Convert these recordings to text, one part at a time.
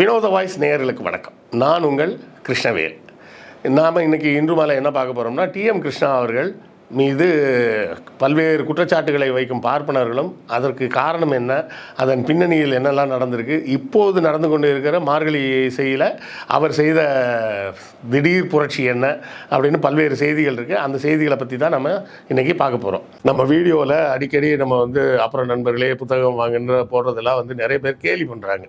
வினோத வாய்ஸ் நேயர்களுக்கு வணக்கம். நான் உங்கள் கிருஷ்ணவேல். நாம் இன்றைக்கி இன்று மாலை என்ன பார்க்க போகிறோம்னா டிஎம் கிருஷ்ணா அவர்கள் மீது பல்வேறு குற்றச்சாட்டுகளை வைக்கும் பார்ப்பனர்களும் அதற்கு காரணம் என்ன அதன் பின்னணியில் என்னெல்லாம் நடந்திருக்கு இப்போது நடந்து கொண்டு இருக்கிற மார்கழி இசையில் அவர் செய்த திடீர் புரட்சி என்ன அப்படின்னு பல்வேறு செய்திகள் இருக்குது அந்த செய்திகளை பற்றி தான் நம்ம இன்றைக்கி பார்க்க போகிறோம் நம்ம வீடியோவில் அடிக்கடி நம்ம வந்து அப்புறம் நண்பர்களே புத்தகம் வாங்குன்ற போடுறதெல்லாம் வந்து நிறைய பேர் கேலி பண்ணுறாங்க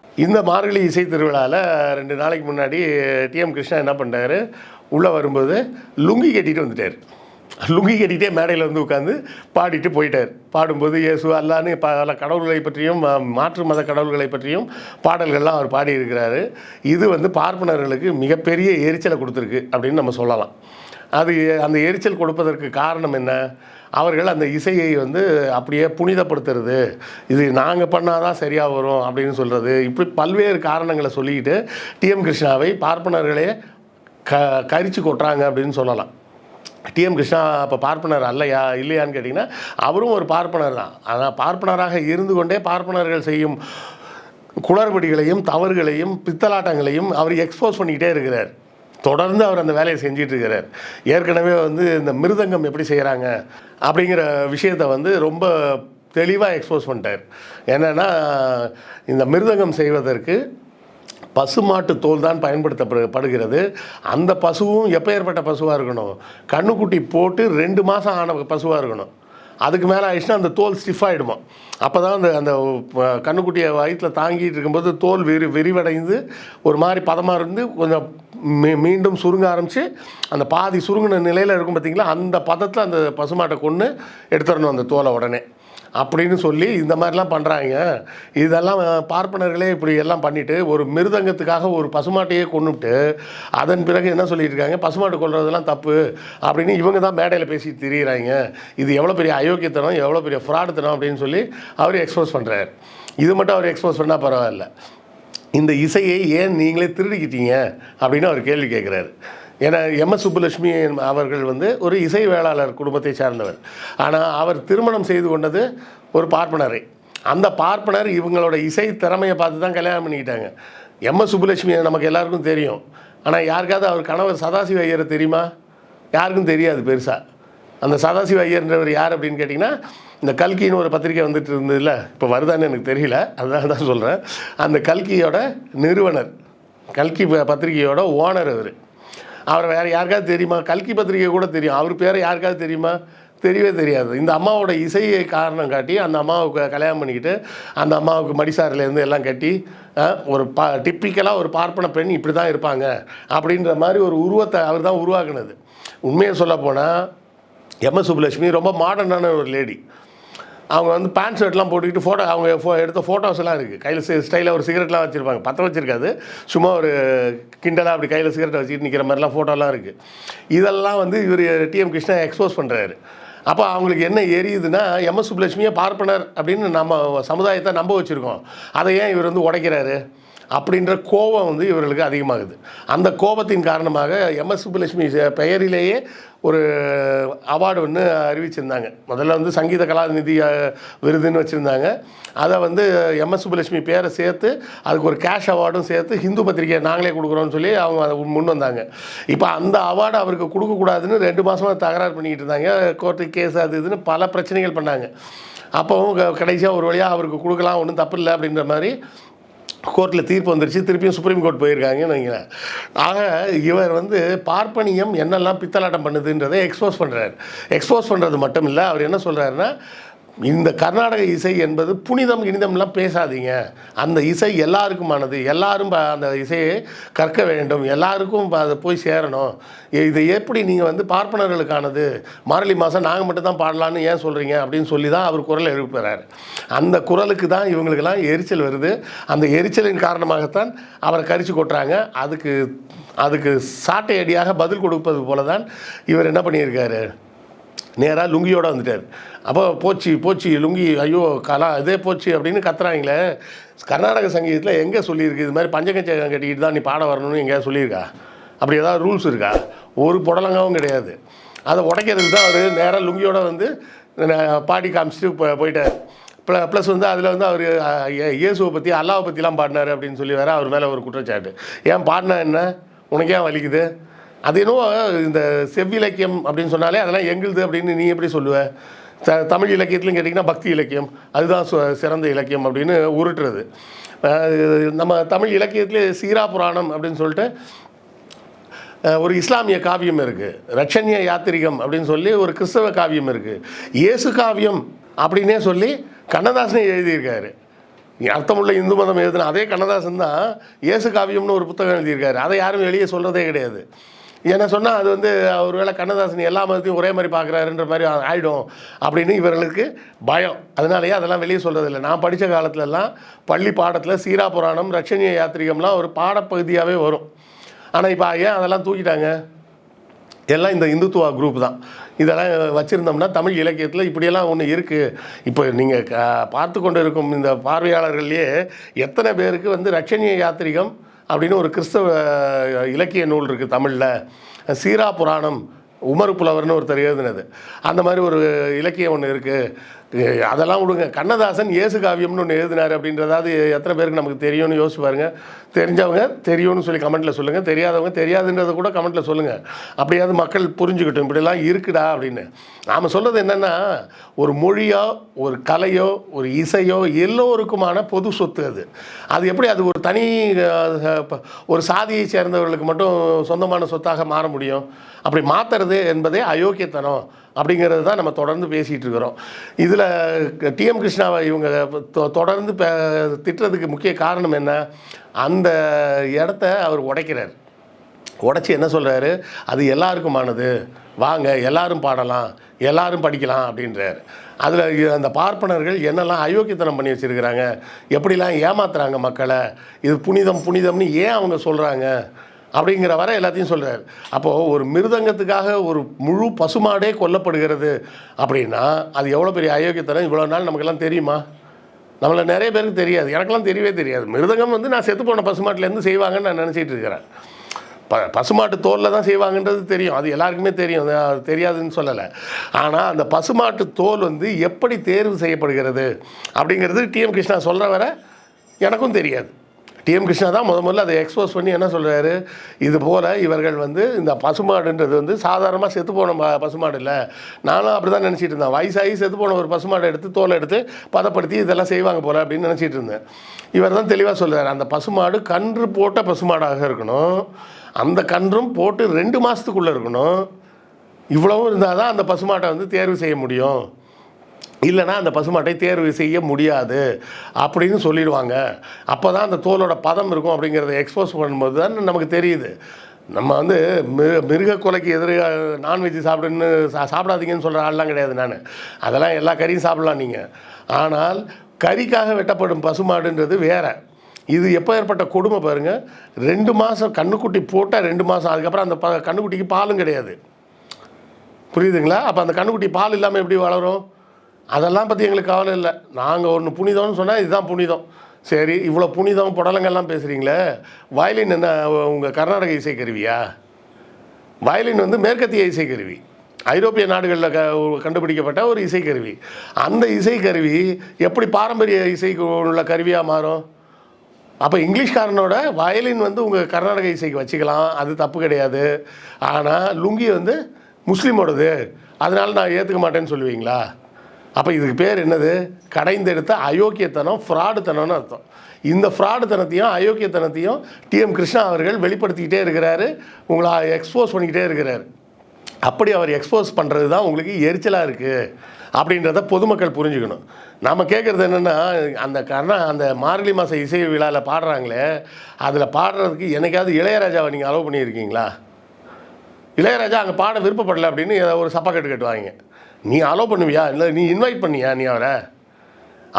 இந்த மார்கழி இசை திருவிழாவில் ரெண்டு நாளைக்கு முன்னாடி டிஎம் கிருஷ்ணா என்ன பண்ணிட்டாரு? உள்ளே வரும்போது லுங்கி கட்டிட்டு வந்துட்டார். லுங்கி கட்டிகிட்டே மேடையில் வந்து உட்காந்து பாடிட்டு போயிட்டார். பாடும்போது இயேசு அல்லான்னு பல கடவுள்களை பற்றியும் மாற்று மத கடவுள்களை பற்றியும் பாடல்கள்லாம் அவர் பாடியிருக்கிறாரு. இது வந்து பார்ப்பனர்களுக்கு மிகப்பெரிய எரிச்சலை கொடுத்துருக்கு அப்படின்னு நம்ம சொல்லலாம். அது அந்த எரிச்சல் கொடுப்பதற்கு காரணம் என்ன? அவர்கள் அந்த இசையை வந்து அப்படியே புனிதப்படுத்துறது. இது நாங்கள் பண்ணாதான் சரியாக வரும் அப்படின்னு சொல்கிறது இப்படி பல்வேறு காரணங்களை சொல்லிக்கிட்டு டிஎம் கிருஷ்ணாவை பார்ப்பனர்களே க கரிச்சு கொட்டுறாங்க அப்படின்னு சொல்லலாம். டிஎம் கிருஷ்ணா அப்போ பார்ப்பனர் அல்லையா இல்லையான்னு கேட்டிங்கன்னா அவரும் ஒரு பார்ப்பனர் தான். ஆனால் பார்ப்பனராக இருந்து கொண்டே பார்ப்பனர்கள் செய்யும் குளறுபடிகளையும் தவறுகளையும் பித்தலாட்டங்களையும் அவர் எக்ஸ்போஸ் பண்ணிக்கிட்டே இருக்கிறார். தொடர்ந்து அவர் அந்த வேலையை செஞ்சிட்டு இருக்கிறார். ஏற்கனவே வந்து இந்த மிருதங்கம் எப்படி செய்கிறாங்க அப்படிங்கிற விஷயத்த வந்து ரொம்ப தெளிவாக எக்ஸ்போஸ் பண்ணிட்டார். என்னென்னா இந்த மிருதங்கம் செய்வதற்கு பசுமாட்டு தோல் தான் பயன்படுத்தப்படுகிறது. அந்த பசுவும் எப்பேற்பட்ட பசுவாக இருக்கணும்? கண்ணுக்குட்டி போட்டு ரெண்டு மாதம் ஆன பசுவாக இருக்கணும். அதுக்கு மேலே ஆயிடுச்சுன்னா அந்த தோல் ஸ்டிஃப் ஆகிடுமா அப்போ தான் அந்த அந்த கண்ணுக்குட்டியை வயிற்றில் தாங்கிட்டு இருக்கும்போது தோல் விரி விரிவடைந்து ஒரு மாதிரி பதமாக இருந்து கொஞ்சம் மீ மீண்டும் சுருங்க ஆரம்பித்து அந்த பாதி சுருங்கின நிலையில் இருக்கும் பார்த்தீங்களா அந்த பதத்தில் அந்த பசுமாட்டை கொன்று எடுத்துடணும் அந்த தோலை உடனே. அப்படின்னு சொல்லி இந்த மாதிரிலாம் பண்ணுறாங்க இதெல்லாம் பார்ப்பனர்களே இப்படி எல்லாம் பண்ணிவிட்டு ஒரு மிருதங்கத்துக்காக ஒரு பசுமாட்டையே கொண்டுட்டு அதன் பிறகு என்ன சொல்லிட்டு இருக்காங்க? பசுமாட்டு கொல்றதெல்லாம் தப்பு அப்படின்னு இவங்க தான் மேடையில் பேசி திரியிறாங்க. இது எவ்வளோ பெரிய அயோக்கியத்தனம் எவ்வளோ பெரிய ஃப்ராடுத்தனம் அப்படின்னு சொல்லி அவர் எக்ஸ்போஸ் பண்ணுறாரு இது மட்டும் அவர் எக்ஸ்போஸ் பண்ணால் பரவாயில்ல. இந்த இசையை ஏன் நீங்களே திருடிக்கிட்டீங்க அப்படின்னு அவர் கேள்வி கேட்குறாரு ஏன்னா எம்எஸ் சுப்புலட்சுமி அவர்கள் வந்து ஒரு இசை வேளாளர் குடும்பத்தை சார்ந்தவர். ஆனால் அவர் திருமணம் செய்து கொண்டது ஒரு பார்ப்பனரை. அந்த பார்ப்பனர் இவங்களோட இசை திறமையை பார்த்து தான் கல்யாணம் பண்ணிக்கிட்டாங்க. எம்எஸ் சுப்புலட்சுமி நமக்கு எல்லாருக்கும் தெரியும். ஆனால் யாருக்காவது அவர் கணவர் சதாசிவ ஐயரை தெரியுமா? யாருக்கும் தெரியாது பெருசாக அந்த சதாசிவ ஐயர்ன்றவர் யார் அப்படின்னு கேட்டிங்கன்னா இந்த கல்கின்னு ஒரு பத்திரிக்கை வந்துட்டு இருந்ததுல இப்போ வருதான்னு எனக்கு தெரியல அதனால தான் சொல்கிறேன் அந்த கல்கியோட நிறுவனர் கல்கி ப- பத்திரிகையோட ஓனர் அவர். அவரை வேறு யாருக்காவது தெரியுமா? கல்கி பத்திரிகை கூட தெரியும். அவர் பேரை யாருக்காவது தெரியுமா? தெரியவே தெரியாது. இந்த அம்மாவோட இசையை காரணம் காட்டி அந்த அம்மாவுக்கு கல்யாணம் பண்ணிக்கிட்டு அந்த அம்மாவுக்கு மடிசாரிலேருந்து எல்லாம் கட்டி ஒரு பா டிப்பிக்கலாக ஒரு பார்ப்பன பெண் இப்படி தான் இருப்பாங்க அப்படின்ற மாதிரி ஒரு உருவத்தை அவர் தான் உருவாக்குனது. உண்மையை சொல்லப்போனால் போனால் எம்எஸ் சுப்புலட்சுமி ரொம்ப மாடர்னான ஒரு லேடி அவங்க வந்து பேண்ட் ஷர்ட்லாம் போட்டுக்கிட்டு ஃபோட்டோ அவங்க ஃபோ எடுத்த ஃபோட்டோஸ் எல்லாம் இருக்குது கையில் ஸ்டைலில் ஒரு சிகரெட்லாம் வச்சுருப்பாங்க. பற்ற வச்சுருக்காது. சும்மா ஒரு கிண்டலாக அப்படி கையில் சிகரெட் வச்சுட்டு நிற்கிற மாதிரிலாம் ஃபோட்டோலாம் இருக்குது இதெல்லாம் வந்து இவர் டிஎம் கிருஷ்ணா எக்ஸ்போஸ் பண்ணுறாரு அப்போ அவங்களுக்கு என்ன எரியுதுன்னா எம்எஸ் சுப்புலட்சுமியை பார்ப்பனர் அப்படின்னு நம்ம சமுதாயத்தை நம்ப வச்சுருக்கோம். அதை ஏன் இவர் வந்து உடைக்கிறாரு? அப்படின்ற கோபம் வந்து இவர்களுக்கு அதிகமாகுது. அந்த கோபத்தின் காரணமாக எம்எஸ் சுப்புலட்சுமி பெயரிலேயே ஒரு அவார்டு ஒன்று அறிவிச்சிருந்தாங்க. முதல்ல வந்து சங்கீத கலாநிதி விருதுன்னு வச்சுருந்தாங்க. அதை வந்து எம்எஸ் சுப்புலட்சுமி பேரை சேர்த்து அதுக்கு ஒரு கேஷ் அவார்டும் சேர்த்து ஹிந்து பத்திரிக்கை நாங்களே கொடுக்குறோம்னு சொல்லி அவங்க அதை முன் வந்தாங்க. இப்போ அந்த அவார்டு அவருக்கு கொடுக்கக்கூடாதுன்னு ரெண்டு மாதமாக தகராறு பண்ணிக்கிட்டு இருந்தாங்க. கோர்ட்டு கேஸ் அது இதுன்னு பல பிரச்சனைகள் பண்ணாங்க. அப்போவும் கடைசியாக ஒரு வழியாக அவருக்கு கொடுக்கலாம் ஒன்றும் தப்பு இல்லை அப்படின்ற மாதிரி கோர்ட்டில் தீர்ப்பு வந்துருச்சு திருப்பியும் சுப்ரீம் கோர்ட் போயிருக்காங்கன்னு வைங்களேன். ஆக இவர் வந்து பார்ப்பனியம் என்னெல்லாம் பித்தலாட்டம் பண்ணுதுன்றதை எக்ஸ்போஸ் பண்ணுறாரு எக்ஸ்போஸ் பண்ணுறது மட்டும் இல்லை அவர் என்ன சொல்கிறாருன்னா இந்த கர்நாடக இசை என்பது புனிதம் இனிதம்லாம் பேசாதீங்க. அந்த இசை எல்லாருக்குமானது. எல்லாரும் ப- அந்த இசையை கற்க வேண்டும். எல்லாருக்கும் அதை போய் சேரணும். இது எப்படி நீங்கள் வந்து பார்ப்பனர்களுக்கானது? மார்கழி மாதம் நாங்கள் மட்டும் தான் பாடலான்னு ஏன் சொல்கிறீங்க அப்படின்னு சொல்லி தான் அவர் குரல் எழுப்புறாரு அந்த குரலுக்கு தான் இவங்களுக்கெல்லாம் எரிச்சல் வருது. அந்த எரிச்சலின் காரணமாகத்தான் அவரை கரிச்சு கொட்டுறாங்க. அதுக்கு அதுக்கு சாட்டை அடியாக பதில் கொடுப்பது போல தான் இவர் என்ன பண்ணியிருக்காரு? நேராக லுங்கியோட வந்துட்டார். அப்போ போச்சு போச்சு லுங்கி ஐயோ கலா இதே போச்சு அப்படின்னு கத்துறாங்களே. கர்நாடக சங்கீதத்தில் எங்கே சொல்லியிருக்கு? இது மாதிரி பஞ்சகச்சம் கட்டிக்கிட்டு தான் நீ பாட வரணும்னு எங்கேயாவது சொல்லியிருக்கா? அப்படி ஏதாவது ரூல்ஸ் இருக்கா? ஒரு புடலங்காவும் கிடையாது. அதை உடைக்கிறதுக்கு தான் அவர் நேராக லுங்கியோட வந்து பாடி காமிச்சிட்டு போ- போயிட்டார். ப்ள ப்ளஸ் வந்து அதில் வந்து அவர் இயேசுவை பற்றி அல்லாவை பற்றிலாம் பாடினார் அப்படின்னு சொல்லி வேற அவர் மேலே ஒரு குற்றச்சாட்டு. ஏன் பாடினா என்ன? உனக்கு ஏன் வலிக்குது? அது என்னவோ இந்த செவ்விலக்கியம் அப்படின்னு சொன்னாலே அதெல்லாம் எங்களுது அப்படின்னு நீ எப்படி சொல்லுவ? த தமிழ் இலக்கியத்துலையும் கேட்டிங்கன்னா பக்தி இலக்கியம் அதுதான் சிறந்த இலக்கியம் அப்படின்னு உருட்டுறது. நம்ம தமிழ் இலக்கியத்திலே சீரா புராணம் அப்படின்னு சொல்லிட்டு ஒரு இஸ்லாமிய காவியம் இருக்குது ரட்சண்ய யாத்திரிகம் அப்படின்னு சொல்லி ஒரு கிறிஸ்தவ காவியம் இருக்குது இயேசு காவியம் அப்படின்னே சொல்லி கண்ணதாசனே எழுதியிருக்காரு. அர்த்தமுள்ள இந்து மதம் எழுதின அதே கண்ணதாசன் தான் இயேசு காவியம்னு ஒரு புத்தகம் எழுதியிருக்காரு. அதை யாரும் வெளியே சொல்கிறதே கிடையாது. ஏன்னா சொன்னால் அது வந்து ஒருவேளை கண்ணதாசன் எல்லா மதத்தையும் ஒரே மாதிரி பார்க்குறாருன்ற மாதிரி ஆகிடும் அப்படின்னு இவர்களுக்கு பயம். அதனாலேயே அதெல்லாம் வெளியே சொல்கிறதில்ல நான் படித்த காலத்துலலாம் பள்ளி பாடத்தில் சீரா புராணம் ரட்சணிய யாத்திரிகம்லாம் ஒரு பாடப்பகுதியாகவே வரும். ஆனால் இப்போ ஏன் அதெல்லாம் தூக்கிட்டாங்க? எல்லாம் இந்த இந்துத்துவா குரூப் தான். இதெல்லாம் வச்சுருந்தோம்னா தமிழ் இலக்கியத்தில் இப்படியெல்லாம் ஒன்று இருக்குது இப்போ நீங்கள் பார்த்து கொண்டு இருக்கும் இந்த பார்வையாளர்கள்லேயே எத்தனை பேருக்கு வந்து ரட்சணிய யாத்திரிகம் அப்படின்னு ஒரு கிறிஸ்தவ இலக்கிய நூல் இருக்குது தமிழில். சீரா புராணம் உமர் புலவர்னு ஒருத்தர் எழுதினது. அந்த மாதிரி ஒரு இலக்கியம் ஒன்று இருக்குது அதெல்லாம் விடுங்க. கண்ணதாசன் இயேசு காவியம்னு ஒன்று எழுதினார் அப்படின்றதாவது எத்தனை பேருக்கு நமக்கு தெரியும்னு யோசிச்சு பாருங்க. தெரிஞ்சவங்க தெரியும்னு சொல்லி கமெண்ட்டில் சொல்லுங்கள் தெரியாதவங்க தெரியாதுன்றதை கூட கமெண்ட்டில் சொல்லுங்கள் அப்படியாவது மக்கள் புரிஞ்சுக்கிட்டும். இப்படிலாம் இருக்குடா அப்படின்னு. நாம் சொல்கிறது என்னென்னா ஒரு மொழியோ ஒரு கலையோ ஒரு இசையோ எல்லோருக்குமான பொது சொத்து அது. அது எப்படி? அது ஒரு தனி ஒரு சாதியை சேர்ந்தவர்களுக்கு மட்டும் சொந்தமான சொத்தாக மாற முடியும். அப்படி மாற்றுறது என்பதே அயோக்கியத்தனம். அப்படிங்கிறது தான் நம்ம தொடர்ந்து பேசிகிட்டு இருக்கிறோம். இதில் டிஎம் கிருஷ்ணாவை இவங்க தொ- தொடர்ந்து பே திட்டுறதுக்கு முக்கிய காரணம் என்ன? அந்த இடத்த அவர் உடைக்கிறார். உடச்சி என்ன சொல்கிறாரு அது எல்லாருக்குமானது. வாங்க எல்லாரும் பாடலாம் எல்லாரும் படிக்கலாம் அப்படின்றார். அதில் அந்த பார்ப்பனர்கள் என்னெல்லாம் அயோக்கியத்தனம் பண்ணி வச்சுருக்கிறாங்க? எப்படிலாம் ஏமாத்துறாங்க மக்களை? இது புனிதம் புனிதம்னு ஏன் அவங்க சொல்கிறாங்க அப்படிங்கிற வரை எல்லாத்தையும் சொல்கிறார் அப்போது ஒரு மிருதங்கத்துக்காக ஒரு முழு பசுமாடே கொல்லப்படுகிறது அப்படின்னா அது எவ்வளோ பெரிய அயோக்கியத்தனம்? இவ்வளோ நாள் நமக்கெல்லாம் தெரியுமா? நம்மளை நிறைய பேருக்கு தெரியாது. எனக்கெல்லாம் தெரியவே தெரியாது. மிருதங்கம் வந்து நான் செத்து போன பசுமாட்டிலேருந்து செய்வாங்கன்னு நான் நினச்சிட்டு இருக்கிறேன். ப பசுமாட்டு தோலில் தான் செய்வாங்கன்றது தெரியும். அது எல்லாருக்குமே தெரியும். அது தெரியாதுன்னு சொல்லலை. ஆனால் அந்த பசுமாட்டு தோல் வந்து எப்படி தேர்வு செய்யப்படுகிறது அப்படிங்கிறது டிஎம் கிருஷ்ணா சொல்கிற வர எனக்கும் தெரியாது. டிஎம் கிருஷ்ணா தான் முத முதல்ல அதை எக்ஸ்போஸ் பண்ணி என்ன சொல்கிறாரு இது போல் இவர்கள் வந்து இந்த பசுமாடுன்றது வந்து சாதாரணமாக செத்து போன பசுமாடு இல்லை. நானும் அப்படி தான் நினச்சிட்டு இருந்தேன். வயசாகி செத்து போன ஒரு பசுமாடை எடுத்து தோலை எடுத்து பதப்படுத்தி இதெல்லாம் செய்வாங்க போல் அப்படின்னு நினச்சிட்டு இருந்தேன். இவர் தான் தெளிவாக சொல்கிறார் அந்த பசுமாடு கன்று போட்ட பசுமாடாக இருக்கணும். அந்த கன்றும் போட்டு ரெண்டு மாதத்துக்குள்ளே இருக்கணும். இவ்வளவும் இருந்தால் தான் அந்த பசுமாட்டை வந்து தேர்வு செய்ய முடியும். இல்லைன்னா அந்த பசுமாட்டை தேர்வு செய்ய முடியாது அப்படின்னு சொல்லிடுவாங்க. அப்போ தான் அந்த தோலோட பதம் இருக்கும் அப்படிங்கிறத எக்ஸ்போஸ் பண்ணும்போது தான் நமக்கு தெரியுது. நம்ம வந்து மிருக மிருக கொலைக்கு எதிராக நான்வெஜ் சாப்பிடுன்னு சா சாப்பிடாதீங்கன்னு சொல்கிற ஆள்லாம் கிடையாது நான். அதெல்லாம் எல்லா கறியும் சாப்பிடலாம் நீங்கள் ஆனால் கறிக்காக வெட்டப்படும் பசுமாடுன்றது வேற. இது எப்போ ஏற்பட்ட கொடுமை பாருங்கள் ரெண்டு மாதம் கண்ணுக்குட்டி போட்டால் ரெண்டு மாதம் அதுக்கப்புறம் அந்த ப கண்ணுக்குட்டிக்கு பாலும் கிடையாது. புரியுதுங்களா? அப்போ அந்த கண்ணுக்குட்டி பால் இல்லாமல் எப்படி வளரும்? அதெல்லாம் பற்றி எங்களுக்கு கவலை இல்லை. நாங்கள் ஒன்று புனிதம்னு சொன்னால் இதுதான் புனிதம். சரி இவ்வளோ புனிதம் புடலங்கள்லாம் பேசுகிறீங்களே வயலின் என்ன உங்கள் கர்நாடக இசைக்கருவியா? வயலின் வந்து மேற்கத்திய இசைக்கருவி. ஐரோப்பிய நாடுகளில் க கண்டுபிடிக்கப்பட்ட ஒரு இசைக்கருவி. அந்த இசைக்கருவி எப்படி பாரம்பரிய இசைக்கு உள்ள கருவியாக மாறும்? அப்போ இங்கிலீஷ்காரனோட வயலின் வந்து உங்கள் கர்நாடக இசைக்கு வச்சுக்கலாம் அது தப்பு கிடையாது. ஆனால் லுங்கி வந்து முஸ்லீமோடது. அதனால் நான் ஏற்றுக்க மாட்டேன்னு சொல்லுவீங்களா? அப்போ இதுக்கு பேர் என்னது? கடைந்தெடுத்த அயோக்கியத்தனம் ஃப்ராடுத்தனம்னு அர்த்தம். இந்த ஃப்ராடுத்தனத்தையும் அயோக்கியத்தனத்தையும் டிஎம் கிருஷ்ணா அவர்கள் வெளிப்படுத்திக்கிட்டே இருக்கிறாரு. உங்களை எக்ஸ்போஸ் பண்ணிக்கிட்டே இருக்கிறாரு. அப்படி அவர் எக்ஸ்போஸ் பண்ணுறது தான் உங்களுக்கு எரிச்சலாக இருக்குது அப்படின்றத பொதுமக்கள் புரிஞ்சுக்கணும். நாம் கேட்குறது என்னென்னா அந்த கர்ணா அந்த மார்கழி மாத இசை விழாவில் பாடுறாங்களே அதில் பாடுறதுக்கு என்னைக்காவது இளையராஜாவை நீங்கள் அலோவ் பண்ணியிருக்கீங்களா? இளையராஜா அங்கே பாட விருப்பப்படலை அப்படின்னு ஏதோ ஒரு சப்பாக்கட்டு கட்டுவாங்க. நீ அலோவ் பண்ணுவியா? இல்லை நீ இன்வைட் பண்ணியா நீ அவரை?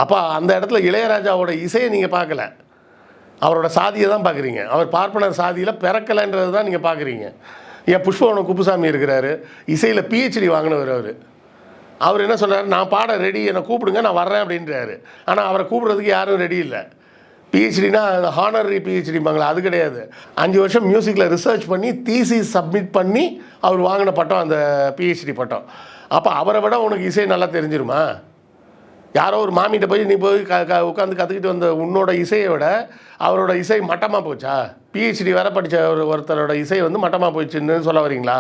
அப்போ அந்த இடத்துல இளையராஜாவோட இசையை நீங்கள் பார்க்கல. அவரோட சாதியை தான் பார்க்குறீங்க. அவர் பார்ப்பனர் சாதியில் பிறக்கலைன்றது தான் நீங்கள் பார்க்குறீங்க. என் புஷ்பவனம் குப்புசாமி இருக்கிறாரு. இசையில் பிஹெச்டி வாங்கினவர் அவர். அவர் என்ன சொல்கிறார் நான் பாட ரெடி என்னை கூப்பிடுங்க நான் வர்றேன் அப்படின்றாரு. ஆனால் அவரை கூப்பிட்றதுக்கு யாரும் ரெடி இல்லை. பிஹெச்டினா ஹானரரி பிஹெச்டிம்பாங்களா அது கிடையாது. அஞ்சு வருஷம் மியூசிக்கில் ரிசர்ச் பண்ணி தீசி சப்மிட் பண்ணி அவர் வாங்கின பட்டம் அந்த பிஹெச்டி பட்டம். அப்போ அவரை விட உனக்கு இசை நல்லா தெரிஞ்சிருமா? யாரோ ஒரு மாமிகிட்ட போய் நீ போய் க க உட்காந்து கற்றுக்கிட்டு வந்த உன்னோட இசையை விட அவரோட இசை மட்டமாக போச்சா? பிஹெச்டி வேற படித்த ஒரு ஒருத்தரோட இசை வந்து மட்டமாக போச்சுன்னு சொல்ல வரீங்களா?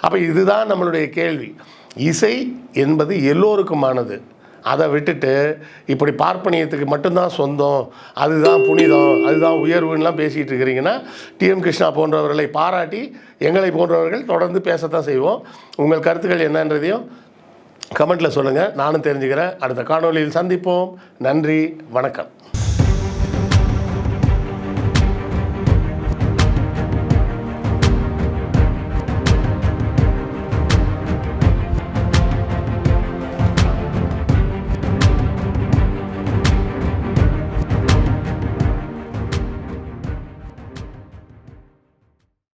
அப்போ இதுதான் நம்மளுடைய கேள்வி. இசை என்பது எல்லோருக்குமானது. அதை விட்டுட்டு இப்படி பார்ப்பனியத்துக்கு மட்டும்தான் சொந்தம் அதுதான் புனிதம் அதுதான் உயர்வுன்னெலாம் பேசிகிட்டு இருக்கிறீங்கன்னா டிஎம் கிருஷ்ணா போன்றவர்களை பாராட்டி எங்களை போன்றவர்கள் தொடர்ந்து பேசத்தான் செய்வோம். உங்கள் கருத்துக்கள் என்னன்றதையும் கமெண்ட்டில் சொல்லுங்கள் நானும் தெரிஞ்சுக்கிறேன். அடுத்த காணொளியில் சந்திப்போம். நன்றி வணக்கம்.